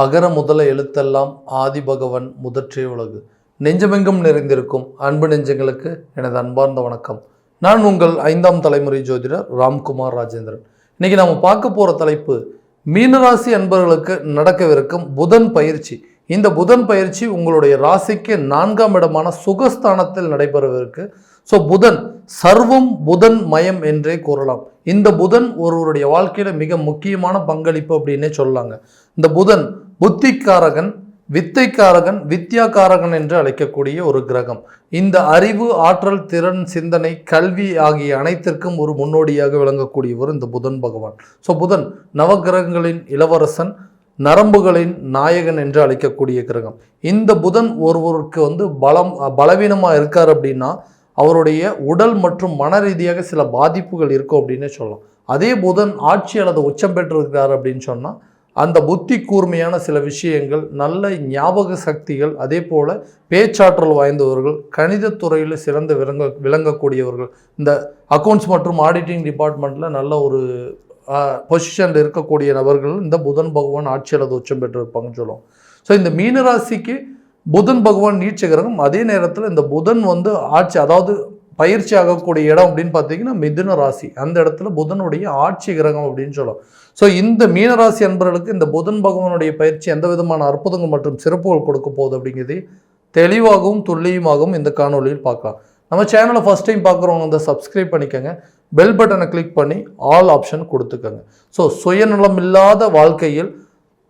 அகர முதல எழுத்தெல்லாம் ஆதிபகவன் முதற்றே உலகு. நெஞ்சமெங்கும் நிறைந்திருக்கும் அன்பு நெஞ்சங்களுக்கு எனது அன்பார்ந்த வணக்கம். நான் உங்கள் ஐந்தாம் தலைமுறை ஜோதிடர் ராம்குமார் ராஜேந்திரன். இன்னைக்கு நம்ம பார்க்க போகிற தலைப்பு மீனராசி அன்பர்களுக்கு நடக்கவிருக்கும் புதன் பயிற்சி. இந்த புதன் பயிற்சி உங்களுடைய ராசிக்கு நான்காம் இடமான சுகஸ்தானத்தில் நடைபெறவிருக்கு. ஸோ புதன் சர்வம் புதன் மயம் என்றே கூறலாம். இந்த புதன் ஒருவருடைய வாழ்க்கையில் மிக முக்கியமான பங்களிப்பு அப்படின்னே சொல்லலாங்க இந்த புதன் புத்திக்காரகன் வித்தைக்காரகன் வித்யாக்காரகன் என்று அழைக்கக்கூடிய ஒரு கிரகம். இந்த அறிவு ஆற்றல் திறன் சிந்தனை கல்வி ஆகிய அனைத்திற்கும் ஒரு முன்னோடியாக விளங்கக்கூடியவர் இந்த புதன் பகவான். ஸோ புதன் நவகிரகங்களின் இளவரசன் நரம்புகளின் நாயகன் என்று அழைக்கக்கூடிய கிரகம். இந்த புதன் ஒருவருக்கு வந்து பலம் பலவீனமாக இருக்கார் அப்படின்னா அவருடைய உடல் மற்றும் மன ரீதியாக சில பாதிப்புகள் இருக்கும் அப்படின்னே சொல்லலாம். அதே புதன் ஆட்சி அல்லது உச்சம் பெற்றிருக்கிறார் அப்படின்னு சொன்னால் அந்த புத்தி கூர்மையான சில விஷயங்கள் நல்ல ஞாபக சக்திகள் அதே போல் பேச்சாற்றல் வாய்ந்தவர்கள் கணிதத்துறையில் சிறந்த சிறந்து விளங்க விளங்கக்கூடியவர்கள் இந்த அக்கௌண்ட்ஸ் மற்றும் ஆடிட்டிங் டிபார்ட்மெண்ட்டில் நல்ல ஒரு பொசிஷனில் இருக்கக்கூடிய நபர்கள் இந்த புதன் பகவான் ஆட்சியாளர் உச்சம் பெற்றிருப்பாங்கன்னு சொல்லுவோம். ஸோ இந்த மீனராசிக்கு புதன் பகவான் நீச்சகிரகம் அதே நேரத்தில் இந்த புதன் வந்து ஆட்சி அதாவது பயிற்சி ஆகக்கூடிய இடம் அப்படின்னு பார்த்தீங்கன்னா மிதுன ராசி. அந்த இடத்துல புதனுடைய ஆட்சி கிரகம் அப்படின்னு சொல்லலாம் ஸோ இந்த மீனராசி அன்பர்களுக்கு இந்த புதன் பகவானுடைய பயிற்சி எந்த விதமான அற்புதங்கள் மற்றும் சிறப்புகள் கொடுக்க போகுது அப்படிங்கிறது தெளிவாகவும் துல்லியமாகவும் இந்த காணொலியில் பார்க்கலாம். நம்ம சேனலை ஃபஸ்ட் டைம் பார்க்குறவங்க வந்து சப்ஸ்கிரைப் பண்ணிக்கோங்க. பெல் பட்டனை கிளிக் பண்ணி ஆல் ஆப்ஷன் கொடுத்துக்கோங்க. ஸோ சுயநலம் இல்லாத வாழ்க்கையில்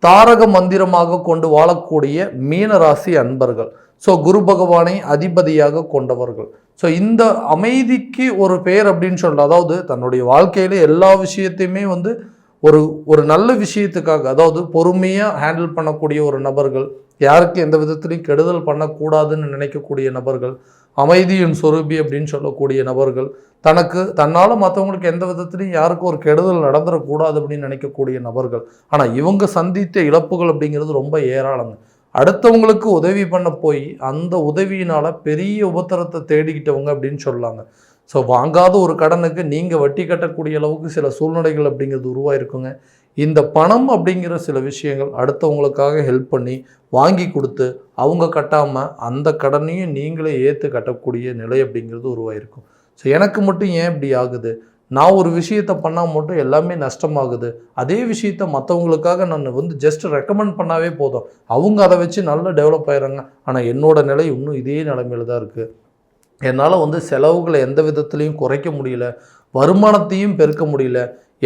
தாரக மந்திரமாக கொண்டு வாழக்கூடிய மீனராசி அன்பர்கள். ஸோ குரு பகவானை அதிபதியாக கொண்டவர்கள். ஸோ இந்த அமைதிக்கு ஒரு பெயர் அப்படின்னு சொல்ல அதாவது தன்னுடைய வாழ்க்கையில எல்லா விஷயத்தையுமே வந்து ஒரு ஒரு நல்ல விஷயத்துக்காக அதாவது பொறுமையாக ஹேண்டில் பண்ணக்கூடிய ஒரு நபர்கள் யாருக்கு எந்த விதத்துலையும் கெடுதல் பண்ணக்கூடாதுன்னு நினைக்கக்கூடிய நபர்கள் அமைதியின் சொரூபி அப்படின்னு சொல்லக்கூடிய நபர்கள் தனக்கு தன்னால் மற்றவங்களுக்கு எந்த விதத்துலையும் யாருக்கும் ஒரு கெடுதல் நடந்துடக்கூடாது அப்படின்னு நினைக்கக்கூடிய நபர்கள். ஆனால் இவங்க சந்தித்த இழப்புகள் அப்படிங்கிறது ரொம்ப ஏராளங்க. அடுத்தவங்களுக்கு உதவி பண்ண போய் அந்த உதவியினால் பெரிய உபத்திரத்தை தேடிக்கிட்டவங்க அப்படின்னு சொல்லாங்க. ஸோ வாங்காத ஒரு கடனுக்கு நீங்கள் வட்டி கட்டக்கூடிய அளவுக்கு சில சூழ்நிலைகள் அப்படிங்கிறது உருவாயிருக்குங்க. இந்த பணம் அப்படிங்கிற சில விஷயங்கள் அடுத்தவங்களுக்காக ஹெல்ப் பண்ணி வாங்கி கொடுத்து அவங்க கட்டாமல் அந்த கடனையும் நீங்களே ஏற்று கட்டக்கூடிய நிலை அப்படிங்கிறது உருவாயிருக்கும். ஸோ எனக்கு மட்டும் ஏன் இப்படி ஆகுது? நான் ஒரு விஷயத்தை பண்ணால் மட்டும் எல்லாமே நஷ்டமாகுது. அதே விஷயத்த மற்றவங்களுக்காக நான் வந்து ஜஸ்ட் ரெக்கமெண்ட் பண்ணாவே போதும். அவங்க அதை வச்சு நல்லா டெவலப் ஆயிடுறாங்க ஆனால் என்னோடய நிலை இன்னும் இதே நிலைமையில தான் இருக்குது என்னால் வந்து செலவுகளை எந்த விதத்துலேயும் குறைக்க முடியல. வருமானத்தையும் பெருக்க முடியல.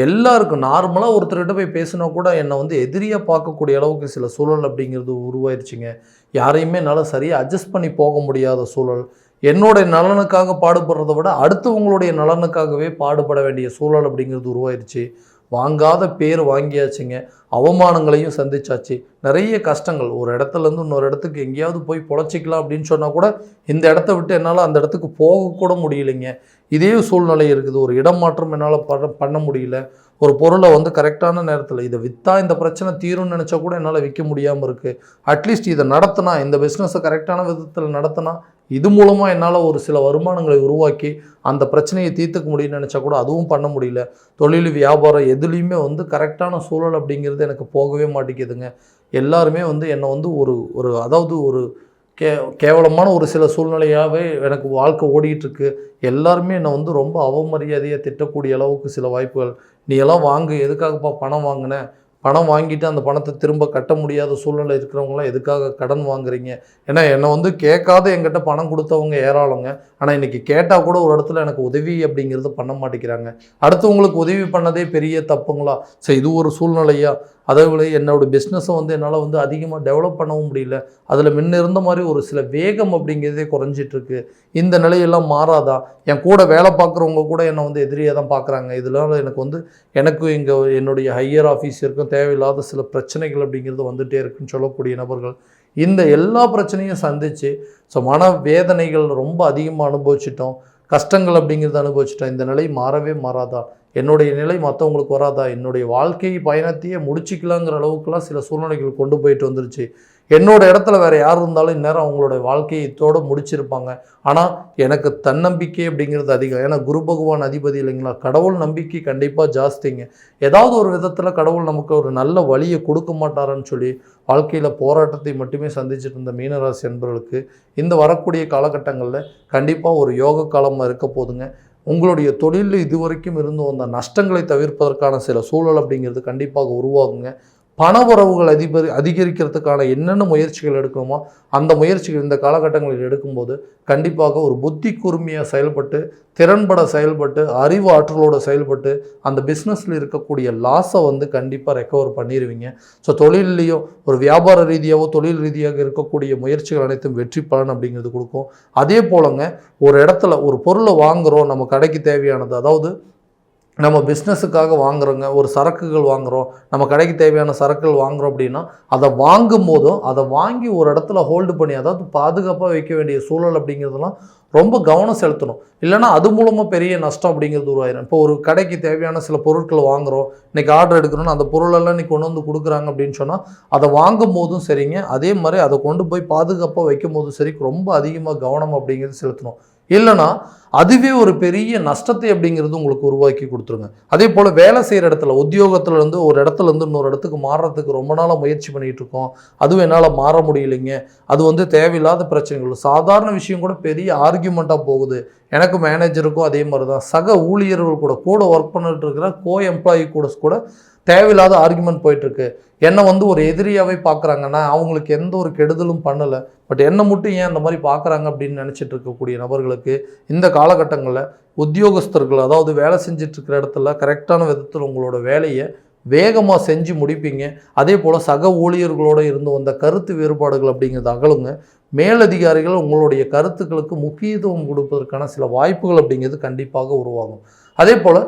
எல்லாருக்கும் நார்மலாக ஒருத்தர்கிட்ட போய் பேசினா கூட என்னை வந்து எதிரியாக பார்க்கக்கூடிய அளவுக்கு சில சூழல் அப்படிங்கிறது உருவாயிருச்சுங்க. யாரையுமே என்னால் சரியாக அட்ஜஸ்ட் பண்ணி போக முடியாத சூழல். என்னுடைய நலனுக்காக பாடுபடுறத விட அடுத்தவங்களுடைய நலனுக்காகவே பாடுபட வேண்டிய சூழல் அப்படிங்கிறது உருவாயிருச்சு. வாங்காத பேர் வாங்கியாச்சுங்க. அவமானங்களையும் சந்திச்சாச்சு. நிறைய கஷ்டங்கள். ஒரு இடத்துலேருந்து இன்னொரு இடத்துக்கு எங்கேயாவது போய் பொழைச்சிக்கலாம் அப்படின்னு சொன்னால் கூட இந்த இடத்த விட்டு என்னால் அந்த இடத்துக்கு போகக்கூட முடியலைங்க. இதே சூழ்நிலை இருக்குது. ஒரு இடம் மாற்றம் என்னால் பண்ண பண்ண முடியல. ஒரு பொருளை வந்து கரெக்டான நேரத்தில் இதை விற்றா இந்த பிரச்சனை தீரும்னு நினச்சா கூட என்னால் விற்க முடியாமல் இருக்குது அட்லீஸ்ட் இதை நடத்தினா இந்த பிஸ்னஸை கரெக்டான விதத்தில் நடத்தினா இது மூலமாக என்னால் ஒரு சில வருமானங்களை உருவாக்கி அந்த பிரச்சனையை தீர்த்துக்க முடியும்னு நினச்சா கூட அதுவும் பண்ண முடியல. தொழில் வியாபாரம் எதுலேயுமே வந்து கரெக்டான சூழல் அப்படிங்கிறது எனக்கு போகவே மாட்டேங்குதுங்க. எல்லாருமே வந்து என்னை வந்து ஒரு ஒரு அதாவது ஒரு கே கேவலமான ஒரு சில சூழ்நிலையாகவே எனக்கு வாழ்க்கை ஓடிக்கிட்டுருக்கு. எல்லாருமே என்னை வந்து ரொம்ப அவமரியாதையாக திட்டக்கூடிய அளவுக்கு சில வாய்ப்புகள். நீ எல்லாம் வாங்கு எதுக்காகப்பா பணம் வாங்கின? பணம் வாங்கிட்டு அந்த பணத்தை திரும்ப கட்ட முடியாத சூழ்நிலை இருக்கிறவங்களாம் எதுக்காக கடன் வாங்குறீங்க? ஏன்னா என்னை வந்து கேட்காத என்கிட்ட பணம் கொடுத்தவங்க ஏராளங்க. ஆனால் இன்றைக்கி கேட்டால் கூட ஒரு இடத்துல எனக்கு உதவி அப்படிங்கிறது பண்ண மாட்டேங்கிறாங்க. அடுத்தவங்களுக்கு உதவி பண்ணதே பெரிய தப்புங்களா? சரி இது ஒரு சூழ்நிலையா? அதே போல என்னோடய பிஸ்னஸை வந்து என்னால் வந்து அதிகமாக டெவலப் பண்ணவும் முடியல. அதில் முன்ன இருந்த மாதிரி ஒரு சில வேகம் அப்படிங்கிறதே குறைஞ்சிட்ருக்கு இந்த நிலையெல்லாம் மாறாதா? என் கூட வேலை பார்க்குறவங்க கூட என்னை வந்து எதிரியாக தான் பார்க்குறாங்க. இதனால எனக்கு வந்து எனக்கும் இங்கே என்னுடைய ஹையர் ஆஃபீஸருக்கும் தேவையில்லாத சில பிரச்சனைகள் அப்படிங்கிறது வந்துகிட்டே இருக்குன்னு சொல்லக்கூடிய நபர்கள் இந்த எல்லா பிரச்சனையும் சந்தித்து ஸோ மன வேதனைகள் ரொம்ப அதிகமாக அனுபவிச்சிட்டோம். கஷ்டங்கள் அப்படிங்கிறத அனுபவிச்சிட்டோம். இந்த நிலை மாறவே மாறாதா? என்னுடைய நிலை மற்றவங்களுக்கு வராதா? என்னுடைய வாழ்க்கை பயணத்தையே முடிச்சிக்கலாங்கிற அளவுக்குலாம் சில சூழ்நிலைகள் கொண்டு போயிட்டு வந்துருச்சு. என்னோட இடத்துல வேறு யார் இருந்தாலும் இந்நேரம் அவங்களோட வாழ்க்கையத்தோடு முடிச்சிருப்பாங்க. ஆனால் எனக்கு தன்னம்பிக்கை அப்படிங்கிறது அதிகம். ஏன்னா குரு பகவான் அதிபதி இல்லைங்களா? கடவுள் நம்பிக்கை கண்டிப்பாக ஜாஸ்திங்க. ஏதாவது ஒரு விதத்தில் கடவுள் நமக்கு ஒரு நல்ல வழியை கொடுக்க மாட்டாரான்னு சொல்லி வாழ்க்கையில் போராட்டத்தை மட்டுமே சந்திச்சுட்டு இருந்த மீனராசி என்பவர்களுக்கு இந்த வரக்கூடிய காலகட்டங்களில் கண்டிப்பாக ஒரு யோக காலமாக இருக்க போதுங்க. உங்களுடைய தொழிலில் இதுவரைக்கும் இருந்து வந்த நஷ்டங்களை தவிர்ப்பதற்கான சில சூழல் அப்படிங்கிறது கண்டிப்பாக உருவாகுங்க. பண உறவுகள் அதிபரி அதிகரிக்கிறதுக்கான என்னென்ன முயற்சிகள் எடுக்கணுமோ அந்த முயற்சிகள் இந்த காலகட்டங்களில் எடுக்கும்போது கண்டிப்பாக ஒரு புத்தி கூர்மையாக செயல்பட்டு திறன்பட செயல்பட்டு அறிவு ஆற்றலோடு செயல்பட்டு அந்த பிஸ்னஸில் இருக்கக்கூடிய லாஸை வந்து கண்டிப்பாக ரெக்கவர் பண்ணிடுவீங்க ஸோ தொழிலையும் ஒரு வியாபார ரீதியாகவோ தொழில் ரீதியாக இருக்கக்கூடிய முயற்சிகள் அனைத்தும் வெற்றி பலன் அப்படிங்கிறது கொடுக்கும். அதே போலங்க ஒரு இடத்துல ஒரு பொருளை வாங்குகிறோம் நம்ம கடைக்கு தேவையானது அதாவது நம்ம பிஸ்னஸுக்காக வாங்குறோங்க ஒரு சரக்குகள் வாங்குகிறோம் நம்ம கடைக்கு தேவையான சரக்குகள் வாங்குகிறோம் அப்படின்னா அதை வாங்கும் போதும் அதை வாங்கி ஒரு இடத்துல ஹோல்டு பண்ணி அதாவது பாதுகாப்பாக வைக்க வேண்டிய சூழல் அப்படிங்கிறதுலாம் ரொம்ப கவனம் செலுத்தணும். இல்லைன்னா அது மூலமாக பெரிய நஷ்டம் அப்படிங்கிறது உருவாயிரும். இப்போ ஒரு கடைக்கு தேவையான சில பொருட்களை வாங்குகிறோம் இன்றைக்கி ஆர்டர் எடுக்கணும்னு அந்த பொருளெல்லாம் இன்றைக்கி கொண்டு வந்து கொடுக்குறாங்க அப்படின்னு சொன்னால் அதை வாங்கும் போதும் சரிங்க. அதே மாதிரி அதை கொண்டு போய் பாதுகாப்பாக வைக்கும் போதும் சரி ரொம்ப அதிகமாக கவனம் அப்படிங்கிறது செலுத்தணும். இல்லைன்னா அதுவே ஒரு பெரிய நஷ்டத்தை அப்படிங்கிறது உங்களுக்கு உருவாக்கி கொடுத்துருங்க. அதே போல் வேலை செய்கிற இடத்துல உத்தியோகத்துலேருந்து ஒரு இடத்துல இருந்து இன்னொரு இடத்துக்கு மாறுறதுக்கு ரொம்ப நாளாக முயற்சி பண்ணிகிட்டு இருக்கோம். அதுவும் என்னால் மாற முடியலைங்க. அது வந்து தேவையில்லாத பிரச்சனைகள். சாதாரண விஷயம் கூட பெரிய ஆர்கியூமெண்ட்டாக போகுது. எனக்கு மேனேஜருக்கும் அதே மாதிரி தான் சக ஊழியர்கள் கூட கூட ஒர்க் பண்ணிட்டு இருக்கிற கோ எம்ப்ளாயி கூட கூட தேவையில்லாத ஆர்குமெண்ட் போயிட்டுருக்கு என்னை வந்து ஒரு எதிரியாகவே பார்க்குறாங்கன்னா அவங்களுக்கு எந்த ஒரு கெடுதலும் பண்ணலை. பட் என்னை மட்டும் ஏன் அந்த மாதிரி பார்க்குறாங்க அப்படின்னு நினச்சிட்டு இருக்கக்கூடிய நபர்களுக்கு இந்த காலகட்டங்களில் உத்தியோகஸ்தர்கள் அதாவது வேலை செஞ்சிட்ருக்கிற இடத்துல கரெக்டான விதத்தில் உங்களோட வேலையை வேகமாக செஞ்சு முடிப்பீங்க. அதே போல் சக ஊழியர்களோடு இருந்து வந்த கருத்து வேறுபாடுகள் அப்படிங்கிறது அகலுங்க. மேலதிகாரிகள் உங்களுடைய கருத்துக்களுக்கு முக்கியத்துவம் கொடுப்பதற்கான சில வாய்ப்புகள் அப்படிங்கிறது கண்டிப்பாக உருவாகும். அதே போல்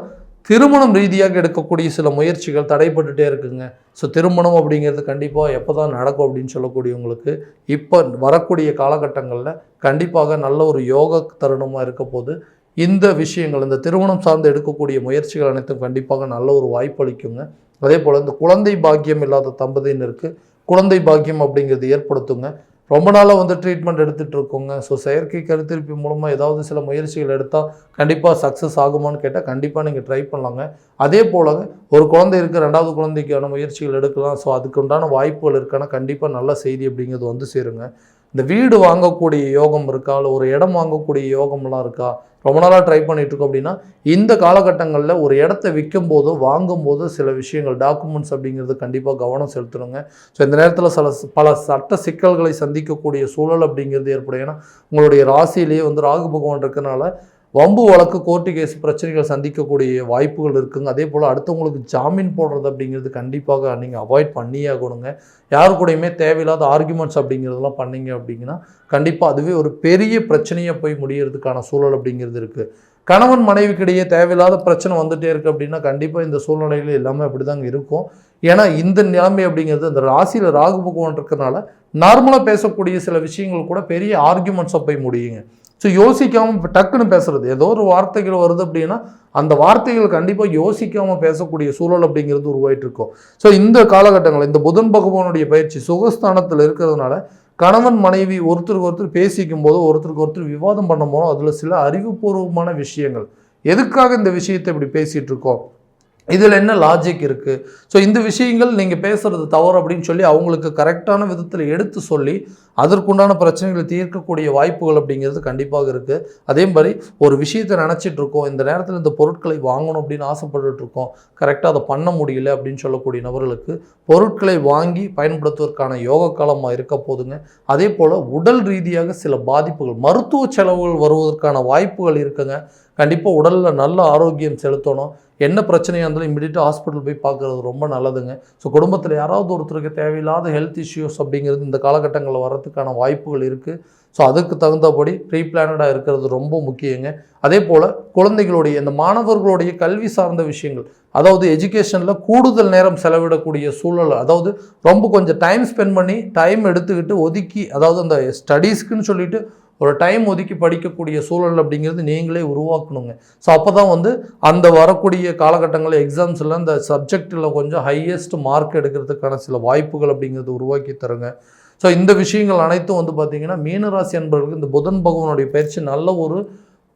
திருமணம் ரீதியாக எடுக்கக்கூடிய சில முயற்சிகள் தடைப்பட்டுட்டே இருக்குங்க. ஸோ திருமணம் அப்படிங்கிறது கண்டிப்பாக எப்போ தான் நடக்கும் அப்படின்னு சொல்லக்கூடியவங்களுக்கு இப்போ வரக்கூடிய காலகட்டங்களில் கண்டிப்பாக நல்ல ஒரு யோக தருணமாக இருக்க போது இந்த விஷயங்கள் இந்த திருமணம் சார்ந்து எடுக்கக்கூடிய முயற்சிகள் அனைத்தும் கண்டிப்பாக நல்ல ஒரு வாய்ப்பு அளிக்குங்க. அதே போல் இந்த குழந்தை பாக்கியம் இல்லாத தம்பதியினருக்கு குழந்தை பாக்கியம் அப்படிங்கிறது ஏற்படுத்துங்க. ரொம்ப நாளாக வந்து ட்ரீட்மெண்ட் எடுத்துகிட்டு இருக்கோங்க. ஸோ செயற்கை கருத்திருப்பி மூலமாக ஏதாவது சில முயற்சிகள் எடுத்தால் கண்டிப்பாக சக்ஸஸ் ஆகுமான்னு கேட்டால் கண்டிப்பாக நீங்கள் ட்ரை பண்ணலாங்க. அதே போல் ஒரு குழந்தை இருக்குது ரெண்டாவது குழந்தைக்கான முயற்சிகள் எடுக்கலாம். ஸோ அதுக்குண்டான வாய்ப்புகள் இருக்கானா கண்டிப்பாக நல்ல செய்தி அப்படிங்கிறது வந்து சேருங்க. இந்த வீடு வாங்கக்கூடிய யோகம் இருக்கா? இல்லை ஒரு இடம் வாங்கக்கூடிய யோகம்லாம் இருக்கா? ரொம்ப நாளாக ட்ரை பண்ணிகிட்ருக்கோம் இருக்கோம் அப்படின்னா இந்த காலகட்டங்களில் ஒரு இடத்த விற்கும் போதோ வாங்கும் போதோ சில விஷயங்கள் டாக்குமெண்ட்ஸ் அப்படிங்கிறது கண்டிப்பாக கவனம் செலுத்தணுங்க. ஸோ இந்த நேரத்தில் சில பல சட்ட சிக்கல்களை சந்திக்கக்கூடிய சூழல் அப்படிங்கிறது ஏற்படும். ஏன்னா உங்களுடைய ராசியிலேயே வந்து ராகு பகவான் இருக்கனால வம்பு வழக்கு கோர்ட்டு கேஸ் பிரச்சனைகள் சந்திக்கக்கூடிய வாய்ப்புகள் இருக்குங்க. அதே போல் அடுத்தவங்களுக்கு ஜாமீன் போடுறது அப்படிங்கிறது கண்டிப்பாக நீங்கள் அவாய்ட் பண்ணியே ஆகணுங்க. யாரு கூடயுமே தேவையில்லாத ஆர்குமெண்ட்ஸ் அப்படிங்கிறதெல்லாம் பண்ணீங்க அப்படிங்கன்னா கண்டிப்பாக அதுவே ஒரு பெரிய பிரச்சனையை போய் முடியறதுக்கான சூழல் அப்படிங்கிறது இருக்குது கணவன் மனைவிக்கிடையே தேவையில்லாத பிரச்சனை வந்துகிட்டே இருக்குது அப்படின்னா கண்டிப்பாக இந்த சூழ்நிலையில் எல்லாமே அப்படி தாங்க இருக்கும். ஏன்னா இந்த நிலைமை அப்படிங்கிறது இந்த ராசியில் ராகு பகவான் இருக்கிறனால நார்மலாக பேசக்கூடிய சில விஷயங்கள் கூட பெரிய ஆர்குமெண்ட்ஸாக போய் முடியுங்க. ஸோ யோசிக்காமல் இப்போ டக்குன்னு பேசுறது. ஏதோ ஒரு வார்த்தைகள் வருது அப்படின்னா அந்த வார்த்தைகள் கண்டிப்பாக யோசிக்காமல் பேசக்கூடிய சூழல் அப்படிங்கிறது உருவாயிட்டு இருக்கும் ஸோ இந்த காலகட்டங்களில் இந்த புதன் பகவானுடைய பயிற்சி சுகஸ்தானத்தில் இருக்கிறதுனால கணவன் மனைவி ஒருத்தருக்கு ஒருத்தர் பேசிக்கும் போது ஒருத்தருக்கு ஒருத்தர் விவாதம் பண்ணும் போது அதில் சில அறிவுபூர்வமான விஷயங்கள். எதுக்காக இந்த விஷயத்தை இப்படி பேசிகிட்டு இருக்கோம் இதில் என்ன லாஜிக் இருக்குது ஸோ இந்த விஷயங்கள் நீங்கள் பேசுகிறது தவறு அப்படின்னு சொல்லி அவங்களுக்கு கரெக்டான விதத்தில் எடுத்து சொல்லி அதற்குண்டான பிரச்சனைகளை தீர்க்கக்கூடிய வாய்ப்புகள் அப்படிங்கிறது கண்டிப்பாக இருக்குது அதே மாதிரி ஒரு விஷயத்தை நினச்சிட்டு இருக்கோம் இந்த நேரத்தில் இந்த பொருட்களை வாங்கணும் அப்படின்னு ஆசைப்பட்டுட்டு இருக்கோம் கரெக்டாக அதை பண்ண முடியல அப்படின்னு சொல்லக்கூடிய நபர்களுக்கு பொருட்களை வாங்கி பயன்படுத்துவதற்கான யோக காலமாக இருக்க போதுங்க. அதே போல் உடல் ரீதியாக சில பாதிப்புகள் மருத்துவ செலவுகள் வருவதற்கான வாய்ப்புகள் இருக்குங்க. கண்டிப்பாக உடலில் நல்ல ஆரோக்கியம் செலுத்தணும். என்ன பிரச்சனையாக இருந்தாலும் இம்மிடியட்டாக ஹாஸ்பிட்டல் போய் பார்க்குறது ரொம்ப நல்லதுங்க. ஸோ குடும்பத்தில் யாராவது ஒருத்தருக்கு தேவையில்லாத ஹெல்த் இஷ்யூஸ் அப்படிங்கிறது இந்த காலகட்டங்களில் வரதுக்கான வாய்ப்புகள் இருக்குது ஸோ அதுக்கு தகுந்தபடி ப்ரீ பிளானடாக இருக்கிறது ரொம்ப முக்கியங்க. அதே போல் குழந்தைகளுடைய இந்த மாணவர்களுடைய கல்வி சார்ந்த விஷயங்கள் அதாவது எஜுகேஷனில் கூடுதல் நேரம் செலவிடக்கூடிய சூழல் அதாவது ரொம்ப கொஞ்சம் டைம் ஸ்பெண்ட் பண்ணி டைம் எடுத்துக்கிட்டு ஒதுக்கி அதாவது அந்த ஸ்டடீஸ்க்குன்னு சொல்லிட்டு ஒரு டைம் ஒதுக்கி படிக்கக்கூடிய சூழல் அப்படிங்கிறது நீங்களே உருவாக்கணுங்க. ஸோ அப்போ தான் வந்து அந்த வரக்கூடிய காலகட்டங்களில் எக்ஸாம்ஸில் அந்த சப்ஜெக்டில் கொஞ்சம் ஹையஸ்ட் மார்க் எடுக்கிறதுக்கான சில வாய்ப்புகள் அப்படிங்கிறது உருவாக்கி தருங்க. ஸோ இந்த விஷயங்கள் அனைத்தும் வந்து பார்த்தீங்கன்னா மீனராசி அன்பர்களுக்கு இந்த புதன் பகவானுடைய பயிற்சி நல்ல ஒரு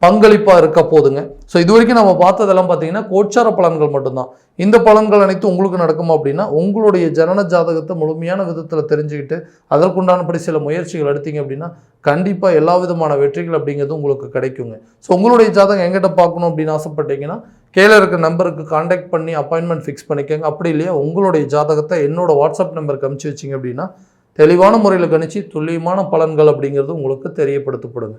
பங்களிப்பாக இருக்க போதுங்க. ஸோ இது வரைக்கும் நம்ம பார்த்ததெல்லாம் பார்த்தீங்கன்னா கோச்சார பலன்கள் மட்டும்தான். இந்த பலன்கள் அனைத்தும் உங்களுக்கு நடக்குமா அப்படின்னா உங்களுடைய ஜனன ஜாதகத்தை முழுமையான விதத்தில் தெரிஞ்சுக்கிட்டு அதற்குண்டானபடி சில முயற்சிகள் எடுத்தீங்க அப்படின்னா கண்டிப்பாக எல்லா விதமான வெற்றிகள் அப்படிங்கிறது உங்களுக்கு கிடைக்குங்க. ஸோ உங்களுடைய ஜாதகம் எங்கிட்ட பார்க்கணும் அப்படின்னு ஆசைப்பட்டீங்கன்னா கீழே இருக்க நம்பருக்கு காண்டாக்ட் பண்ணி அப்பாயின்மெண்ட் ஃபிக்ஸ் பண்ணிக்கோங்க. அப்படி இல்லையா உங்களுடைய ஜாதகத்தை என்னோட வாட்ஸ்அப் நம்பருக்கு அமுச்சு வச்சிங்க அப்படின்னா தெளிவான முறையில் கணிச்சு துல்லியமான பலன்கள் அப்படிங்கிறது உங்களுக்கு தெரியப்படுத்தப்படுங்க.